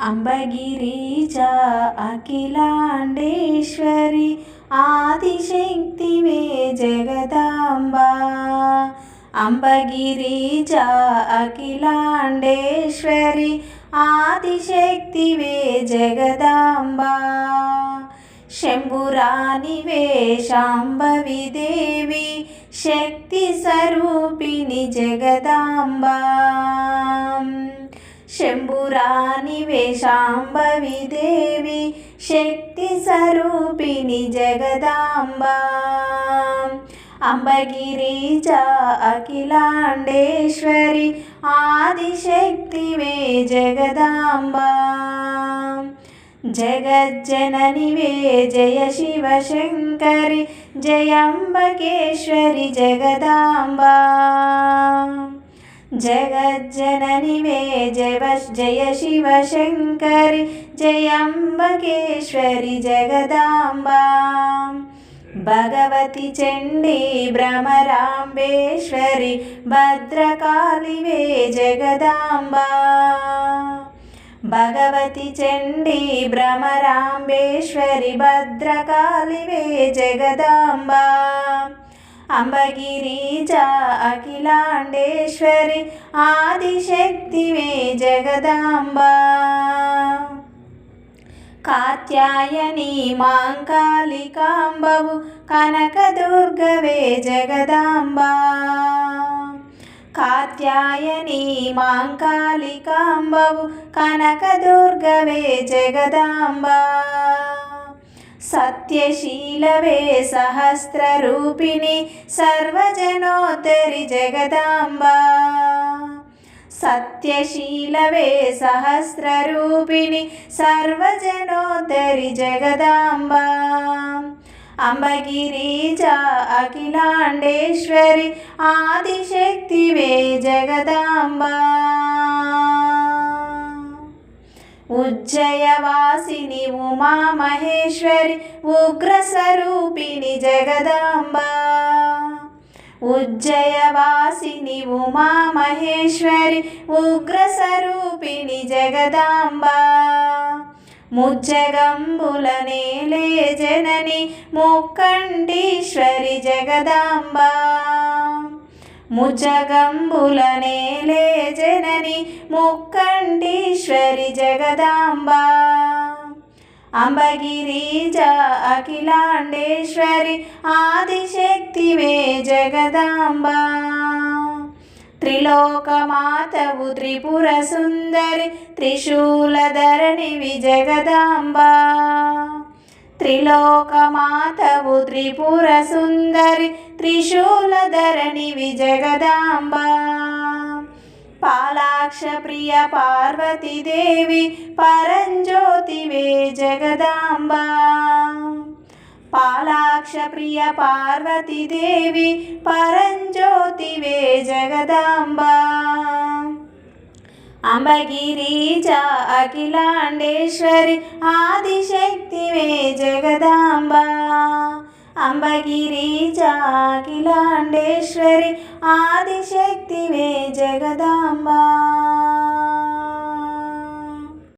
అంబగిరీజ అఖిలాండేశ్వరి ఆదిశక్తివే జగదాంబా. అంబగిరీజ అఖిలాండేశ్వరి ఆదిశక్తివే జగదాంబా. శంభురాణివే శాంభవి దేవి శక్తి స్వరూపిణి జగదాంబా. शम्बुरानि देवी शक्तिस्वरूपिणि जगदाम्बा। अम्बगिरि अखिलाण्डेश्वरि आदिशक्तिवे जगदाम्बा। जगज्जननि वे जय शिवशङ्करि जयम्बकेश्वरि जगदाम्बा। जगज्जननि मे जय जय शिवशङ्करि जय अम्बकेश्वरि जगदाम्बा भगवति चण्डी भ्रमराम्बेश्वरि भद्रकालिवे जगदाम्बा भगवति चण्डी भ्रमराम्बेश्वरि भद्रकालिवे जगदाम्बा। అంబగిరీజ అఖిలాండేశ్వరి ఆదిశక్తివే జగదాంబ. కాత్యాయని మాంకాళికాంబవు కనకదుర్గవే జగదాంబ. కాత్యాయని మాంకాళికాంబవు కనకదుర్గవే జగదాంబా. సత్యశీలవే సహస్రరూపిణి సర్వజనోత్తరి జగదాంబ. సత్యశీలవే సహస్రరూపిణి సర్వజనోత్తరి జగదాంబ. అంబగిరీజ అఖిలాండేశ్వరి ఆదిశక్తివే జగదాంబా. ఉజ్జయవాసిని ఉమామహేశ్వరి ఉగ్రస్వరూపిణి జగదాంబా. ఉజ్జయవాసిని ఉమామహేశ్వరి ఉగ్రస్వరూపిణి జగదాంబా. ముజ్జగంబుల నేలే జనని ముక్కండీశ్వరి జగదాంబా. ముజగంబుల నేలే ముక్కంటీశ్వరి జగదాంబ. జగదాంబా అంబగిరీజ అఖిలాండేశ్వరి ఆదిశక్తివే జగదాంబ. త్రిలోకమాతవు త్రిపుర సుందరి త్రిశూలధరణి విజగదాంబ త్రిలోకమాతవు త్రిపుర సుందరి త్రిశూలధరణి జగదాంబా. పాలాక్ష ప్రియ పార్వతీదేవి పరంజ్యోతివే జగదాంబ. పాలాక్ష ప్రియ పార్వతీదేవి పరంజ్యోతివే జగదాంబ. అంబగిరీజ అఖిలాండేశ్వరి ఆదిశక్తివే జగదాంబా. అంబగిరీజ అఖిలాండేశ్వరి ఆదిశక్తివే జగదాంబా.